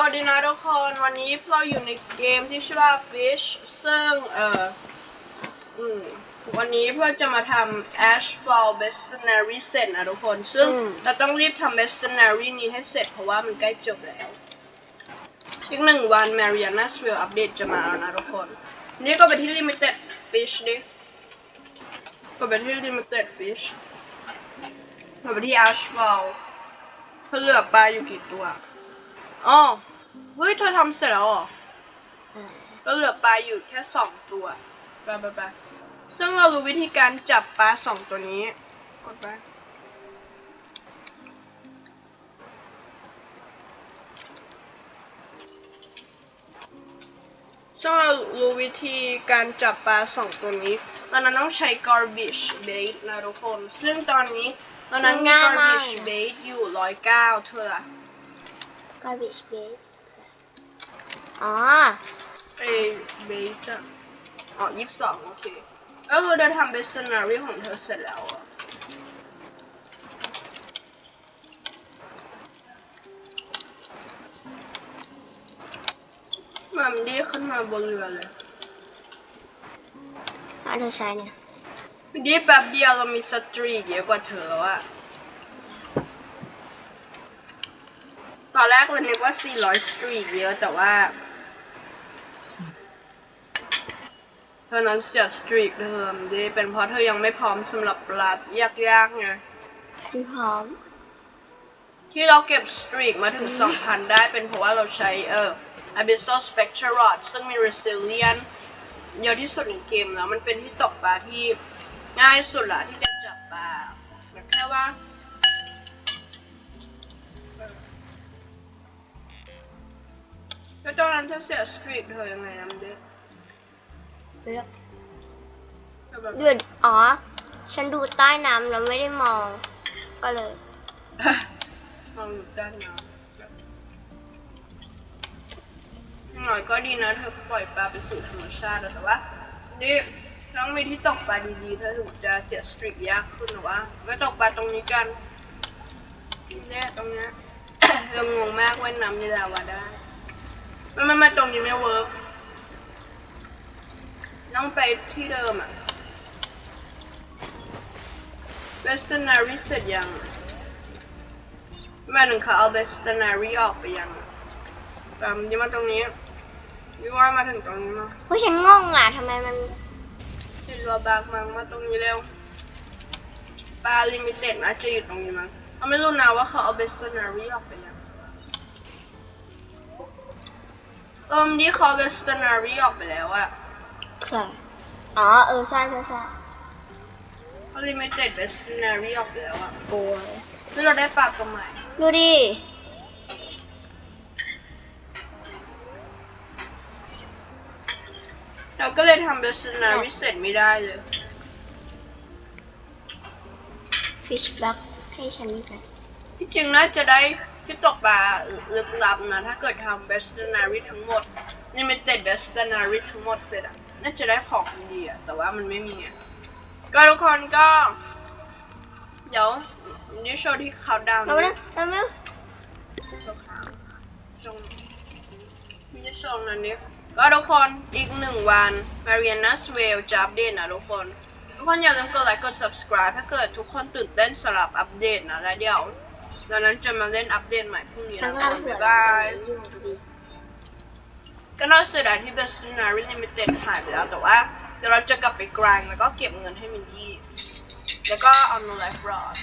วัสดีนะทุกคนวันนี้เราอยู่ในเกมที่ชื่อว่า Fish ซึ่งเอ่ออืมวันนี้เพื่อจะมาทำ Ashfall Bestinary เสร็จนะทุกคน ซึ่งอืมเราต้องรีบทำ Bestinary นี้ให้เสร็จเพราะว่ามันใกล้จบแล้วอีกหนึ่งวัน Mariana s w i l l อัปเดตจะมาแล้วนะทุกคน นี่ก็ไปที่ Limited Fish ดิก็ไปที่ Limited Fish ก็ไปที่ Ashfall เพื่อเลือกปลาอยู่กี่ตัวอ๋อ เฮ้ยเธอทำเสร็จแล้วเหรอก็เหลือปลาอยู่แค่สองตัวไปไปไปซึ่งเรารู้วิธีการจับปลาสองตัวนี้กดไปซึ่งเรารู้วิธีการจับปลาสองตัวนี้ตอนนั้นต้องใช้ garbage bait นะทุกคน ซึ่งตอนนี้ตอนนั้นมี ง่ายมาก garbage bait อยู่ร้อยเก้าเท่าไหร่ garbage bag อ๋อเอ้เบสอะอ๋อยี่สิบสองโอเคก็คือเธอทำเบสนารีของเธอเสร็จแล้วอะมันดีขึ้นมาบนเรือเลยถ้าเธอใช้เนี่ยดีแป๊บเดียวเรามีสตรีกเยอะกว่าเธอแล้วอะ อนแรกเรานึกว่า 400 สตรีกเยอะแต่ว่าเธอนั้นเสียสตรีกเดิมดีเป็นเพราะเธอยังไม่พร้อมสำหรับปลายากๆไงฉันพร้อม ที่เราเก็บสตรีกมาถึง 2,000 ได้เป็นเพราะว่าเราใช้เอ่อ Abyssal Spectre Rod ซึ่งมี Resilient เยอะที่สุดในเกมแล้ว มันเป็นที่ตกปลาที่ง่ายสุดละที่จะจับปลาแต่แค่ว่า แล้วตอนนั้นเธอเสียสตรีกเธอยังไงนะมันเด็กเลือกแบบเดือดอ๋อ ฉันดูใต้น้ำแล้วไม่ได้มอง ก็เลย มองอยู่ด้านน้ำหน่อยก็ดีนะเธอปล่อยปลาไปสู่ธรรมชาติแต่ว่านี่ต้องมีที่ตกปลาดีๆเธอถึงจะเสียสตรีกยากขึ้นหรอวะไม่ตกปลาตรงนี้กันเนี่ยตรงเนี้ย เรางงมากว่ายน้ำในลาวาได้ ไม่ไม่ไม่ตรงนี้ไม่เวิร์กต้องไปที่เดิมอะเวสเทอร์นารีเสร็จยังอะแม่หนึ่งเขาเอาเบสตนารีออกไปยังแบบยี่มาตรงนี้ยี่ว่ามาถึงตรงนี้มาเฮ้ยฉันงงอะทำไมมันที่รัวบากมังมาตรงนี้เร็วปลาลิมิเต็ดนะจะอยู่ตรงนี้มั้งเขาไม่รู้นะว่าเขาเอาเบสตนารีออกไปยัง เอิมนี่เขาเบสตนารีออกไปแล้วอะใช่อ๋อ เออ ใช่ใช่ใช่เขาลิมิเต็ดเบสตนารีออกไปแล้วอะโอ้ยที่เราได้ปลาตัวใหม่ดูดิเราก็เลยทำเบสตนารีเสร็จไม่ได้เลย fish block ให้ฉันนี่กัน ที่จริงน่าจะได้ที่ตกปลาลึกลับนะ ถ้าเกิดทำ best n a r y ทั้งหมด limited best n a r y ทั้งหมดเสร็จอะน่าจะได้ของดีอะแต่ว่ามันไม่มีอะก็ทุกคนก็ เดี๋ยวนี่โชว์ที่เขาดาวน์เอามานะเอามาโชว์ขาวตรงนี่โชว์นั้นนี่ก็ทุกคนอีกหนึ่งวัน Mariana's Well จะอัปเดตนะทุกคน ทุกคนอย่าลืมกดไลค์กด subscribe ถ้าเกิดทุกคนตื่นเต้นสำหรับอัปเดตนะ แล้วเดี๋ยว ดังนั้นจะมาเล่นอัปเดตใหม่พรุ่งนี้ฉันนะก็ทุกคนเผื่อบ๊ายบาย ยุ่งพอดีก็น่าเสียดายที่ Best n a r y Limited หายไปแล้วแต่ว่า เดี๋ยวเราจะกลับไปกรางแล้วก็เก็บเงินให้มินดี้แล้วก็เอาโนไลฟ์รอด